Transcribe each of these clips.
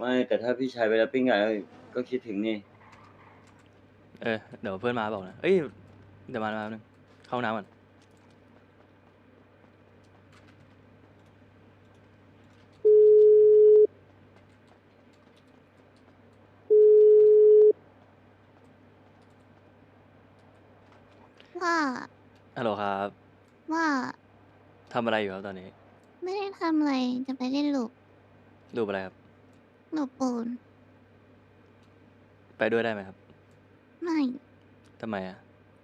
ไม่แต่ถ้าพี่ชายไปแล้วปิ้งไก่ก็ก็คิดถึงนี่ เออ เดี๋ยวเพื่อนมาบอกนะ เอ้ย เดี๋ยวมาแป๊บนึง เข้าห้องน้ำก่อน ว่าฮัลโหลครับ ว่าทำอะไรอยู่ครับตอนนี้ ไม่ได้ทำอะไรจะไปเล่นลูก รูปอะไรครับ หนูปูน ไปด้วยได้ไหมครับไม่ทำไมอะ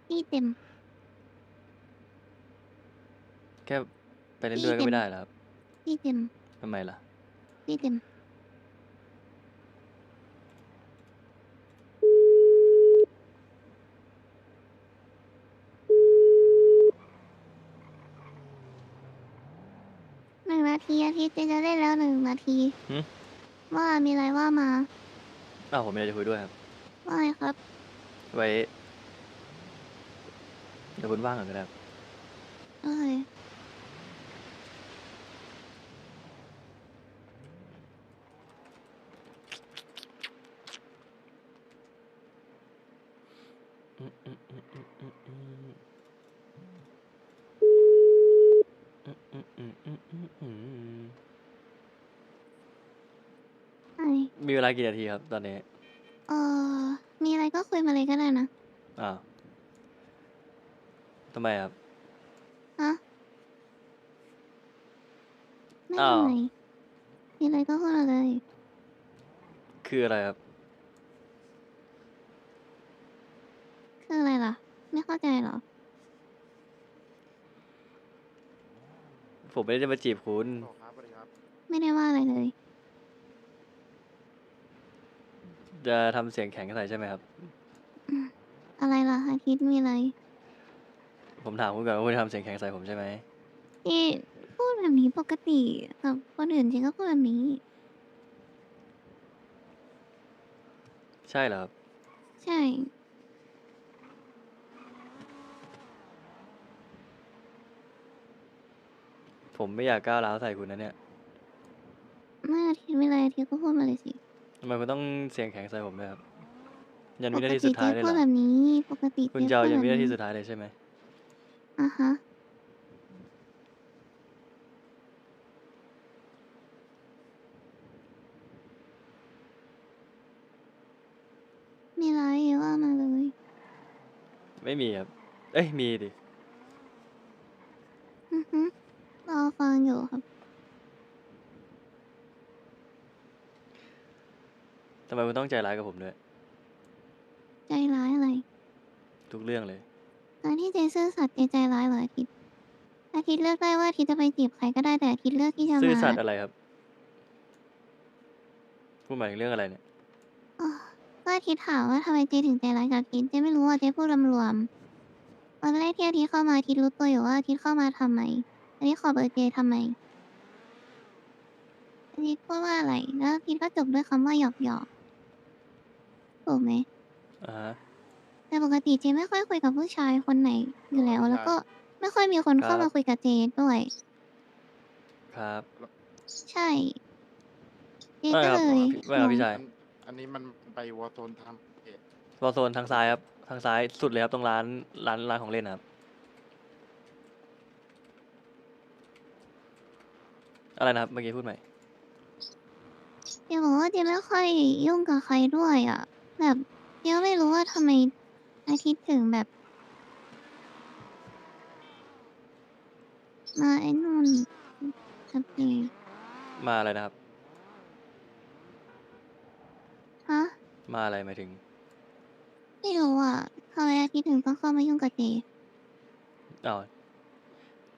พี่เต็ม แค่ไปเล่นด้วยก็ไม่ได้เหรอครับพี่เต็มทำไมล่ะพี่เต็ม หนึ่งนาทีอาทิตย์เจจะเล่นแล้วหนึ่งนาทีหึ ว่ามีอะไรว่ามาอ้าวผมมีอะไรจะคุยด้วยครับ ว่าไงครับ ไว้ เดี๋ยวคุณว่างก่อนก็ได้ครับ เอ้ย ลากี่นาทีครับ ตอนนี้เออมีอะไรก็คุยมาเลยก็ได้นะอ้าวทำไมครับ ฮะไม่อ้าว ทำไมมีอะไรก็พูดมาเลย คืออะไรครับ คืออะไรล่ะ ไม่เข้าใจเหรอ ผมไม่ได้จะมาจีบคุณ ไม่ได้ว่าอะไรเลย จะทำเสียงแข็งใส่ใช่ไหมครับ อะไรล่ะอาทิตย์มีอะไรผมถามคุณก่อนว่าคุณจะทำเสียงแข็งใส่ผมใช่ไหมที่พูดแบบนี้ปกติกับคนอื่นจริงก็พูดแบบนี้ ใช่เหรอครับ ใช่ ผมไม่อยากก้าวร้าวใส่คุณนะเนี่ยไม่อาทิตย์มีอะไรอาทิตย์ก็พูดมาเลยสิทำ ไมคุณต้องเสียงแข็งใส่ผมด้วยครับ ยันปวิกนาทีติสุดเจ๊ท้ายเลยพูเหรดอแบบนี้ ปกติคุณเจ๊จะเอาพูดยันแบบวินาทีนี้สุดท้ายเลยใช่ไหมอะฮะมีอะไรว่ามาเลย ไม่มีครับ เอ้ยมีดิ อือฮึรอฟังอยู่ครับ ทำ ไมคุณต้องใจร้ายกับผมด้วย ใจร้ายอะไรทุกเรื่องเลยการที่เจซื่อสัตย์เจใจร้ายเหรออาทิตย์อาทิตย์เลือกได้ว่าอาทิตย์จะไปจีบใครก็ได้แต่อาทิตย์เลือกที่จะซื่อมาสัตย์อะไรครับคุณหมายถึงเรื่องอะไรเนี่ยอ้อก็อาทิตย์ถามว่าทำไมเจถึงใจร้ายกับอาทิตย์เจไม่รู้ว่าเจพูดรวมๆตอนแรกที่อาทิตย์เข้ามาอาทิตย์รู้ตัวอยู่ว่าอาทิตย์เข้ามาทำไมอาทิตย์ขอเบอร์เจทำไมอาทิตย์พูดว่าอะไรแล้วอาทิตย์ก็จบด้วยคำว่าหยอกหยอกๆ ถูกไหมอ่าฮะ แต่ปกติเจไม่ค่อยคุยกับผู้ชายคนไหนอยู่แล้ว แล้วก็ไม่ค่อยมีคนเข้ามาคุยกับเจด้วย ครับใช่ เจไม่ก็ครับเลยไม่ครับพี่ชายอันอันนี้มันไปวอร์โซนทำเพจวอลโซนทางซ้ายครับทางซ้ายสุดเลยครับตรงร้านร้านร้านของเล่นนะครับ อะไรนะครับเมื่อกี้พูดใหม่เจบอกว่าเจไม่ค่อยยุ่งกับใครด้วยอะ แบบเจก็ไม่รู้ว่าทำไมอาทิตย์ถึงแบบ มาไอ้นู่นกับเจมาอะไรนะครับ ฮะ มาอะไรหมายถึง ไม่รู้อะทำไมอาทิตย์ถึงต้องเข้ามายุ่งกับเจอ้าว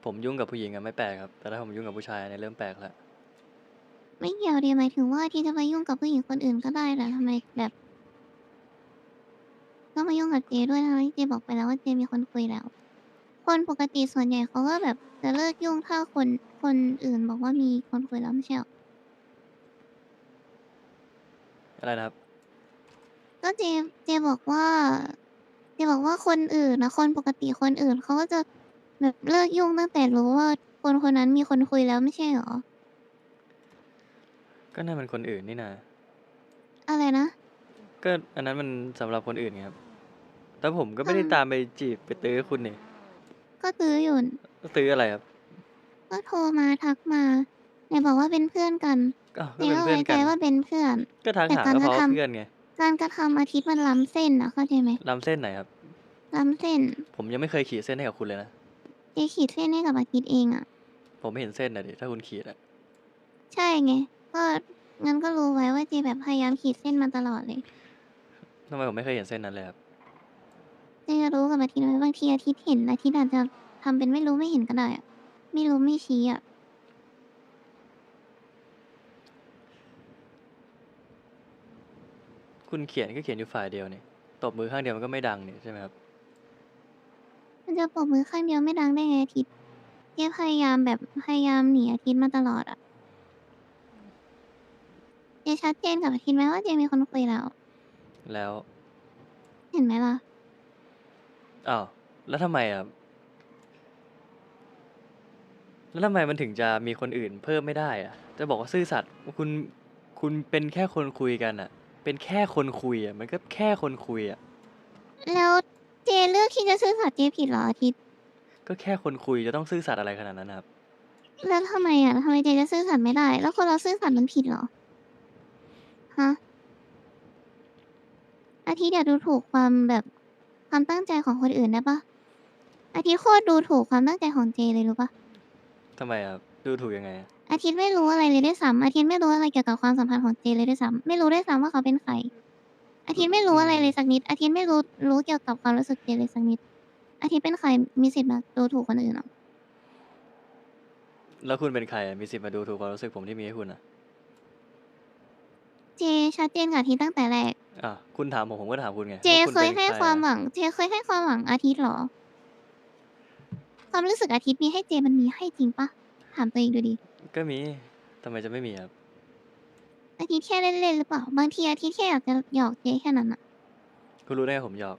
ผมยุ่งกับผู้หญิงอะไม่แปลกครับ แต่ถ้าผมยุ่งกับผู้ชายเนี่ยเริ่มแปลกแล้ว ไม่เกี่ยวเดียหมายถึงว่าที่จะไปยุ่งกับผู้หญิงคนอื่นก็ได้แต่ทำไมแบบต้องมายุ่ง กับเจด้วยทั้งที่เจบอกไปแล้วว่าเจมีคนคุยแล้ว คนปกติส่วนใหญ่เขาก็แบบจะเลิกยุ่งถ้าคนคนอื่นบอกว่ามีคนคุยแล้วไม่ใช่หรออะไรนะครับ ก็เจเจบอกว่า เจบอกว่าคนอื่นนะคนปกติคนอื่นเขาก็จะแบบเลิกยุ่งตั้งแต่รู้ว่าคนคนนั้นมีคนคุยแล้วไม่ใช่หรอ ก็นั่นมันคนอื่นนี่นาอะไรนะ ก็อันนั้นมันสำหรับคนอื่นไงครับ แต่ผมก็ไม่ได้อืมตามไปจีบไปตื้อคุณนี่ก็ตื้ออยู่ตื้ออะไรครับ ก็โทรมาทักมาไหนบอกว่าเป็นเพื่อนกันอ้าวก็เจ๊เป็นก็เพื่อนกันไว้ใจว่าเป็นเพื่อน ก็ทักแต่หาการก็เพราะกระทำเพื่อนไงการกระทำอาทิตย์มันล้ำเส้นนะเข้าใจไหมล้ำเส้นไหนครับล้ำเส้น ผมยังไม่เคยขีดเส้นให้กับคุณเลยนะเจ๊ขีดเส้นให้กับอาทิตย์เองอะ ผมไม่เห็นเส้นนะดิถ้าคุณขีดอะใช่ไงก็งั้นก็รู้ไว้ว่าเจแบบพยายามขีดเส้นมาตลอดเลยทำไมผมไม่เคยเห็นเส้นนั้นเลยครับ เจจะรู้กับอาทิตย์ไหมบางทีอาทิตย์เห็นอาทิตย์อาจจะทำเป็นไม่รู้ไม่เห็นก็ได้อะไม่รู้ไม่ชี้อะคุณเขียนก็เขียนอยู่ฝ่ายเดียวนี่ตบมือข้างเดียวมันก็ไม่ดังนี่ใช่ไหมครับ มันจะปรบมือข้างเดียวไม่ดังได้ไงอาทิตย์เจพยายามแบบพยายามหนีอาทิตย์มาตลอดอะเจชัดเจนกับอาทิตย์ไหมว่าเจมีคนคุยแล้ว แล้ว เห็นไหมล่ะ อ้าว แล้วทำไมอะแล้วทำไมมันถึงจะมีคนอื่นเพิ่มไม่ได้อะจะบอกว่าซื่อสัตย์ คุณ คุณเป็นแค่คนคุยกันอะ เป็นแค่คนคุยอะมันก็แค่คนคุยอะแล้วเจเลือกที่จะซื่อสัตย์เจผิดเหรออาทิตย์ ก็แค่คนคุยจะต้องซื่อสัตย์อะไรขนาดนั้นนะครับ แล้วทำไมอะทำไมเจจะซื่อสัตย์ไม่ได้ แล้วคนเราซื่อสัตย์มันผิดเหรอ ฮะ อาทิตย์อย่าดูถูกความแบบ ความตั้งใจของคนอื่นได้ปะอาทิตย์โคตรดูถูกความตั้งใจของเจเลยรู้ปะทำไมอะดูถูกยังไงอะอาทิตย์ไม่รู้อะไรเลยด้วยซ้ำอาทิตย์ไม่รู้อะไรเกี่ยวกับความสัมพันธ์ของเจเลยด้วยซ้ำไม่รู้ด้วยซ้ำว่าเขาเป็นใคร อาทิตย์ไม่รู้อะไรเลยสักนิด อาทิตย์ไม่รู้รู้เกี่ยวกับความรู้สึกเจเลยสักนิด อาทิตย์เป็นใครมีสิทธิ์มาดูถูกคนอื่นเหรอแล้วคุณเป็นใครอะมีสิทธิ์มาดูถูกความรู้สึกผมที่มีให้คุณอะเจ ชัดเจนกับอาทิตย์ตั้งแต่แรก อะคุณถามผมผมก็ถามคุณไงเจว่าคุณเคยป็นให้ใรความอะหวัง เจเคยให้ความหวังอาทิตย์เหรอ ความรู้สึกอาทิตย์มีให้เจมันมีให้จริงปะถามตัวเองดูดิ ก็มีทำไมจะไม่มีครับอาทิตย์แค่เล่นๆหรือเปล่า บางทีอาทิตย์แค่อยากจะหยอกเจแค่นั้นอะคุณรู้ได้ไงผมหยอก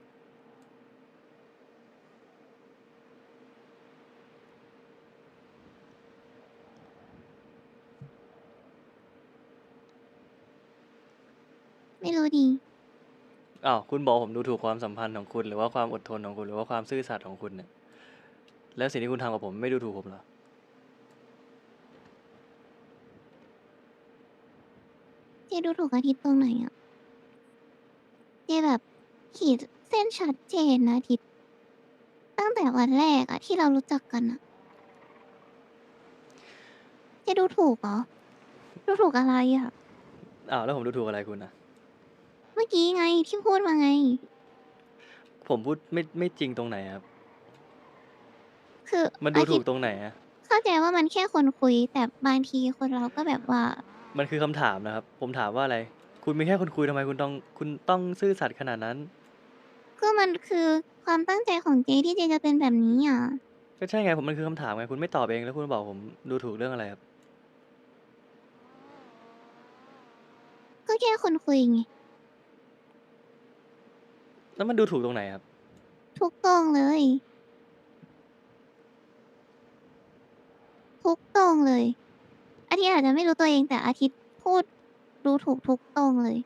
ไม่รู้ดี อ้าวคุณบอกผมดูถูกความสัมพันธ์ของคุณหรือว่าความอดทนของคุณหรือว่าความซื่อสัตย์ของคุณเนี่ย แล้วสิ่งที่คุณทำกับผมไม่ดูถูกผมเหรอ เจดูถูกอาทิตย์ตรงไหนอะเจแบบขีดเส้นชัดเจนนะอาทิตย์ ตั้งแต่วันแรกอะที่เรารู้จักกันอะเจดูถูกเหรอ ดูถูกอะไรอะ อ้าวแล้วผมดูถูกอะไรคุณนะ เมื่อกี้ไงที่พูดมาไง ผมพูดไม่ไม่จริงตรงไหนครับ คือมันดูอาถูทิกตย์ตรงไหนอะเข้าใจว่ามันแค่คนคุย แต่บางทีคนเราก็แบบว่า มันคือคำถามนะครับ ผมถามว่าอะไร คุณมีแค่คนคุยทำไมคุณต้องคุณต้องซื่อสัตย์ขนาดนั้น ก็มันคือความตั้งใจของเจที่เจจะเป็นแบบนี้อะ ก็ใช่ไงผมมันคือคำถามไงคุณไม่ตอบเองแล้วคุณบอกผมดูถูกเรื่องอะไรครับ ก็แค่คนคุยไง แล้วมันดูถูกตรงไหนครับ ทุกตรงเลย ทุกตรงเลย อาทิตย์อาจจะไม่รู้ตัวเองแต่อาทิตย์พูดดูถูกทุกตรงเลย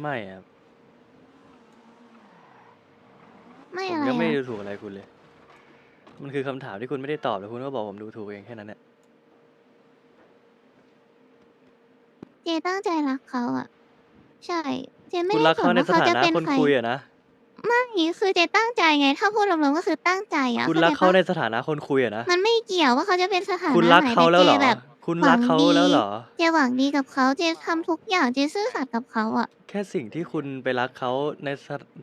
ไม่ครับไม่ผมอะไรยังไม่ได้ดูอะถูกอะไรคุณเลย มันคือคำถามที่คุณไม่ได้ตอบแล้วคุณก็บอกผมดูถูกเองแค่นั้นแหละ เจตั้งใจรักเขาอะ ใช่เจไม่คุณได้รักสเขานในว่าสเขาถาจะนะเป็นคนใครคุยอะนะ ไม่คือเจตั้งใจไง ถ้าพูดรวมๆก็คือตั้งใจอะคุณข้รักใจเขาปะในสถานะคนคุยอะนะ มันไม่เกี่ยวว่าเขาจะเป็นสถานะคุณรักไหนเขาแต่แล้วเหรอจแบบ คุณรักเขาหวังดีแล้วเหรอ เจหวังดีกับเขาเจทำทุกอย่างเจซื่อสัตย์กับเขาอะ แค่สิ่งที่คุณไปรักเขาใน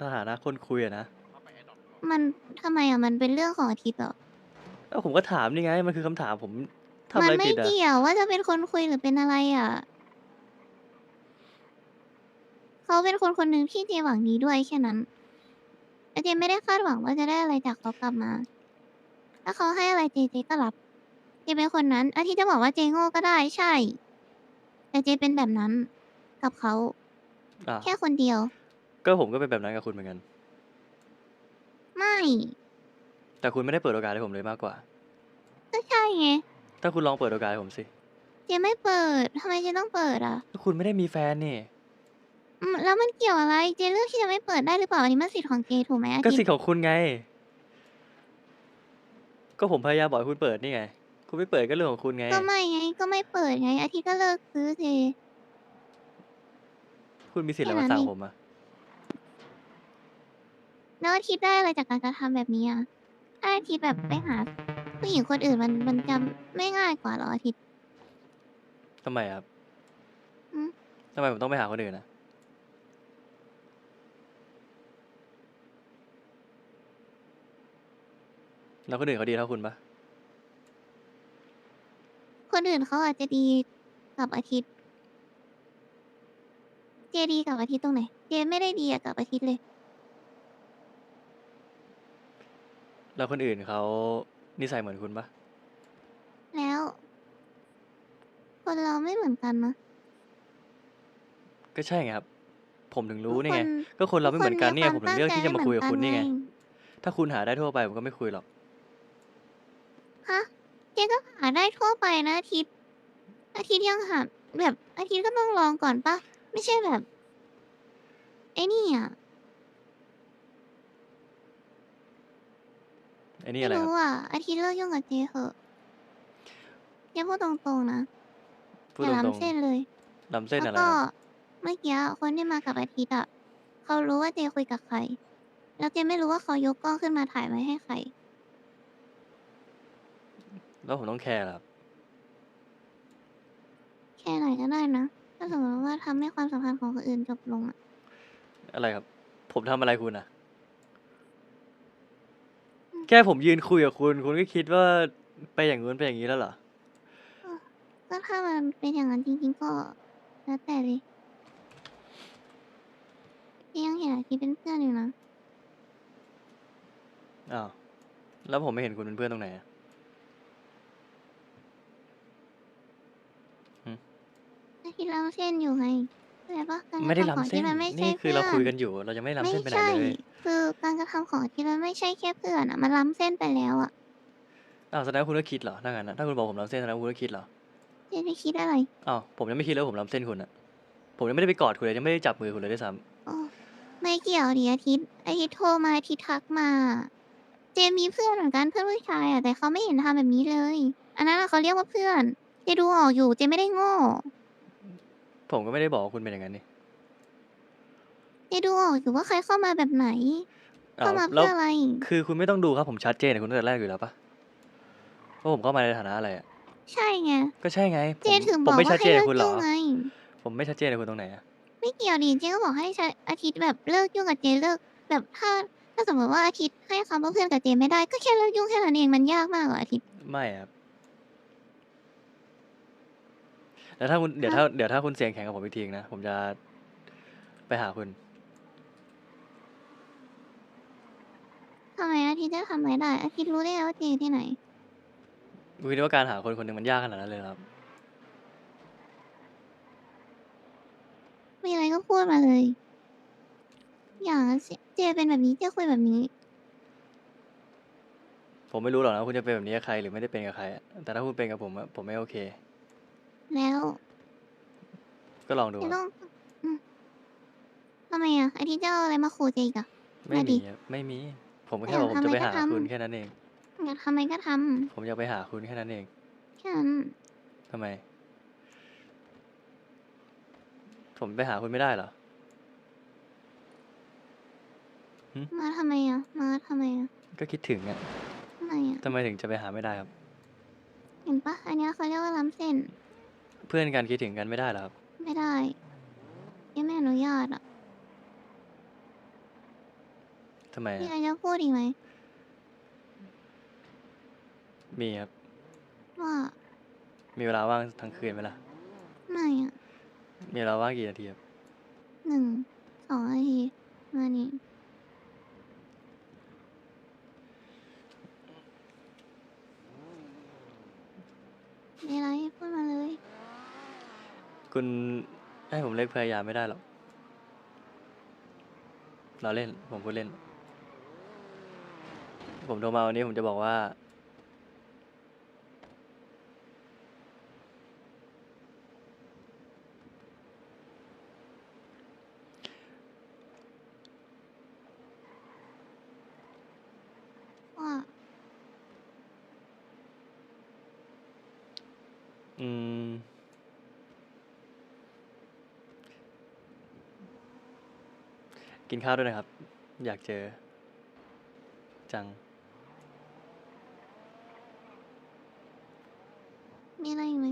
สถานะคนคุยอะนะมันทำไมอะมันเป็นเรื่องของอาทิตย์เหรอแล้วผมก็ถามนี่ไง มันคือคำถามผมทำมัอะไรไม่ผิดอะเกี่ยวว่าจะเป็นคนคุยหรือเป็นอะไรอะ เขาเป็นคนคนหนึ่งที่เจหวังดีด้วยแค่นั้นแต่เจไม่ได้คาดหวังว่าจะได้อะไรจากเขากลับมา ถ้าเขาให้อะไรเจเจก็รับ เจเป็นคนนั้นอาทิตย์จะบอกว่าเจโง่ก็ได้ใช่ แต่เจเป็นแบบนั้น กับเขา อะแค่คนเดียว ก็ผมก็เป็นแบบนั้นกับคุณเหมือนกัน ไม่แต่คุณไม่ได้เปิดโอกาสให้ผมเลยมากกว่า ก็ใช่ไง ถ้าคุณลองเปิดโอกาสให้ผมสิเจไม่เปิดทำไมเจต้องเปิดอะคุณไม่ได้มีแฟนนี่ อืมแล้วมันเกี่ยวอะไร เจเลือกที่จะไม่เปิดได้หรือเปล่าอันนี้มันสิทธิ์ของเจถูกไหมอาก็ทิสิตทย์ธิ์ของคุณไง ก็ผมพยายามบอกให้คุณเปิดนี่ไง คุณไม่เปิดก็เรื่องของคุณไง ก็ไม่ไงก็ไม่เปิดไง อาทิตย์ก็เลิกซื้อเจ คุณมีสิทธิ์อะไรแค่มานั้นสั่งเอง ผมอะแล้วอาทิตย์ได้อะไรจากการกระทำแบบนี้อะถ้าอาทิตย์แบบไปหาผู้หญิงคนอื่นมันมันจะไม่ง่ายกว่าเหรออาทิตย์ ทำไมครับอืม ทำไมผมต้องไปหาคนอื่นนะ แล้วคนอื่นเขาดีเท่าคุณปะคนอื่นเขาอาจจะดีกับอาทิตย์ เจดีกับอาทิตย์ตรงไหน เจไม่ได้ดีอะกับอาทิตย์เลย แล้วคนอื่นเขานิสัยเหมือนคุณปะแล้ว คนเราไม่เหมือนกันนะ ก็ใช่ไงครับ ผมถึงรู้นี่ไง ทุก็คนเราไม่เหมือนกันเนี่ยคผมถึงเลือกที่จะมาคุยกับคุณนี่ไงตั้ใจม่เหมือถ้าคุณหาได้ทั่วไปผมก็ไม่คุยหรอก ฮะเจก็หาได้ทั่วไปนะอาทิตย์ อาทิตย์ยังหาแบบอาทิตย์ก็ต้องลองก่อนปะไม่ใช่แบบไอ้นี่อะไอ้นี่ไม่อะไรครับรู้อะอาทิตย์เลิกยุ่งกับเจเหอะเจพูดตรงๆนะพูดอย่าตรงล้ำเส้นเลย ๆล้ำเส้นแล้อะวไรก็ครับเมื่อกี้คนที่มากับอาทิตย์อะเขารู้ว่าเจคุยกับใคร แล้วเจไม่รู้ว่าเขายกกล้องขึ้นมาถ่ายไว้ให้ใคร แล้วผมต้องแคร์เหรอครับ แค่ไหนก็ได้นะ ถ้าสมมติว่าทำให้ความสัมพันธ์ของคนอื่นจบลงอะอะไรครับ ผมทำอะไรคุณอะอืมแค่ผมยืนคุยกับคุณ คุณก็คิดว่าไปอย่างนู้นไปอย่างนี้แล้วเหรอ ก็ถ้ามันเป็นอย่างนั้นจริงๆก็แล้วแต่เลยเจยังเห็นอาทิตย์เป็นเพื่อนอยู่นะ อ้าว แล้วผมไม่เห็นคุณเป็นเพื่อนตรงไหนอะ อาทิตย์ล้ำเส้นอยู่ไงเข้าใจปะการกระไม่ได้ทำของล้ำเส้ที่นมันไม่ใช่นี่คือเราพื่คุยกันอยู่ เรายังไม่ได้ล้ำเส้นไปไหนไม่ใช่ เลยคือการกระทำของอาทิตย์มันไม่ใช่แค่เพื่อนอะมันล้ำเส้นไปแล้วอะอ้าวแสดงว่าคุณก็คิดเหรอถ้างั้นนะถ้าคุณบอกผมล้ำเส้นแสดงว่าคุณก็คิดเหรอเจไปคิดอะไรอ้าวผมยังไม่คิดเลยว่าผมล้ำเส้นคุณอะผมยังไม่ได้ไปกอดคุณเลยยังไม่ได้จับมือคุณเลยด้วยซ้โอ้ไม่เกี่ยวดิอาทิตย์อาทิตย์โทรมาอาทิตย์ทักมา เจมีเพื่อนเหมือนกันเพื่อนผู้ชายอะแต่เขาไม่เห็นทำแบบนี้เลย อันนั้นอะเขาเรียกว่าเพื่อนเจดูออกอยู่เจไม่ได้โง่ำ ผมก็ไม่ได้บอกว่าคุณเป็นอย่างนั้นนี่เจดูออกอยู่ว่าใครเข้ามาแบบไหน อ้าเข้าวมาแล้วเพื่ออะไร คือคุณไม่ต้องดูครับผมชัดเจนกับคุณตั้งแต่แรกอยู่แล้วปะว่าผมเข้ามาในฐานะอะไรอะใช่ไง ก็ใช่ไงผเจมถึงบผมอกไม่ว่าชัดให้เจนเลิกับกคุณเหรยุ่องไง ผมไม่ชัดเจนกับคุณตรงไหนอะไม่เกี่ยวดิเจก็บอกให้ชะอาทิตย์แบบเลิกยุ่งกับเจเลิก แบบถ้าถ้าสมมติว่าอาทิตย์ให้คำว่าเพื่อนกับเจไม่ได้ก็แค่เลิกยุ่งแค่นั้นเองมันยากมากเหรออาทิตย์ไม่ครับ แล้วถ้าคุณเดี๋ยวถ้าเดี๋ยวถ้าคุณเสียงแข็งกับผมอีกทีนะ ผมจะไปหาคุณ ทำไมอาทิตย์จะทำอะไรได้ อาทิตย์รู้ได้ไงว่าเจที่ไหน คุณคิดว่าการหาคนคนหนึ่งมันยากขนาดนั้นเลยเหรอครับ มีอะไรก็พูดมาเลย อย่างเจเป็นแบบนี้เจคุยแบบนี้ ผมไม่รู้หรอกนะว่าคุณจะเป็นแบบนี้กับใครหรือไม่ได้เป็นกับใครอะแต่ถ้าคุณเป็นกับผมอะผมไม่โอเค แล้วก็ลองดูเจครับต้องอืมทำไมอะอาทิตย์จะเอาอะไรมาขู่เจอีกอะ ไม่มาดิมีครับไม่มี ผมแค่อยากบอกผมจะทำอะไรไปก็หาทำคุณแค่นั้นเอง อยากทำอะไรก็ทผมอยากไปหาคุณแค่นั้นเองำแค่นั้นทำไม ผมไปหาคุณไม่ได้เหรอ มาทำไมอะ มาทำไมอะก็คิดถึงอะทำไมอะ ทำไมถึงจะไปหาไม่ได้ครับ เห็นปะอันเนี้ยเขาเรียกว่าล้ำเส้น เพื่อนกันคิดถึงกันไม่ได้เหรอครับ ไม่ได้ ยังไม่อนุญาตอะทำไมมีอะอะไรจะพูดอีกไหมมีครับ ว่ามีเวลาว่างทั้งคืนไหมล่ะ ไม่อะมีเวลาว่างกี่นาทีครับ หนึ่งสองนาทีมานี่มีอะไรพูดมาเลย คุณให้ผมเล่นพยายามไม่ได้หรอก เราเล่น ผมพูดเล่น ผมโทรมาวันนี้ผมจะบอกว่า อืม กินข้าวด้วยนะครับ อยากเจอ จัง มีอะไรอีกไหม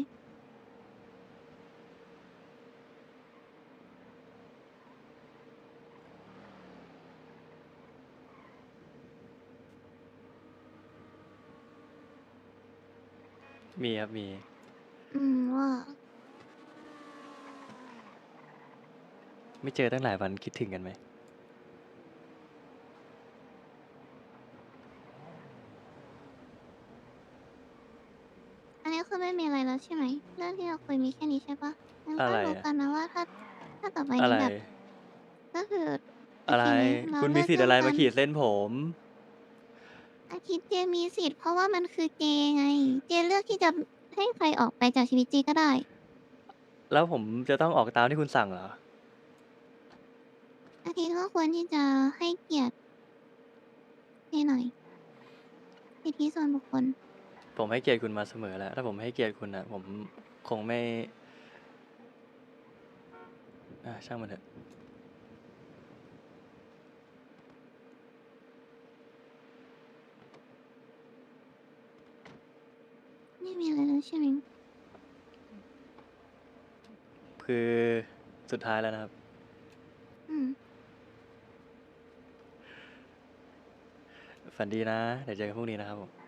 มีครับมี อืมว่า ไม่เจอตั้งหลายวันคิดถึงกันไหม อันนี้คือไม่มีอะไรแล้วใช่ไหม เรื่องที่เราคุยมีแค่นี้ใช่ปะงั้นอะก็ไรรู้อะ กันนะว่าถ้าถ้าต่อไปอะนี้ไร แบบก็คือโออะไรเคไหมเราคุณเลิมีกสิทธิ์อะไรเรื่มากันขีดเส้นผม อาทิตย์เจมีสิทธิ์เพราะว่ามันคือเจไง เจเลือกที่จะให้ใครออกไปจากชีวิตเจก็ได้ แล้วผมจะต้องออกตามที่คุณสั่งเหรอ อาทิตย์ก็ควรที่จะให้เกียรติเจหน่อยสิทธิส่วนบุคคล ผมให้เกียรติคุณมาเสมอแล้ว ถ้าผมให้เกียรติคุณนะผม คงไม่อะช่างมันเถอะไม่มีอะไรแล้วใช่ไหมคือสุดท้ายแล้วนะครับ อืม ฝันดีนะ เดี๋ยวเจอกันพรุ่งนี้นะครับผม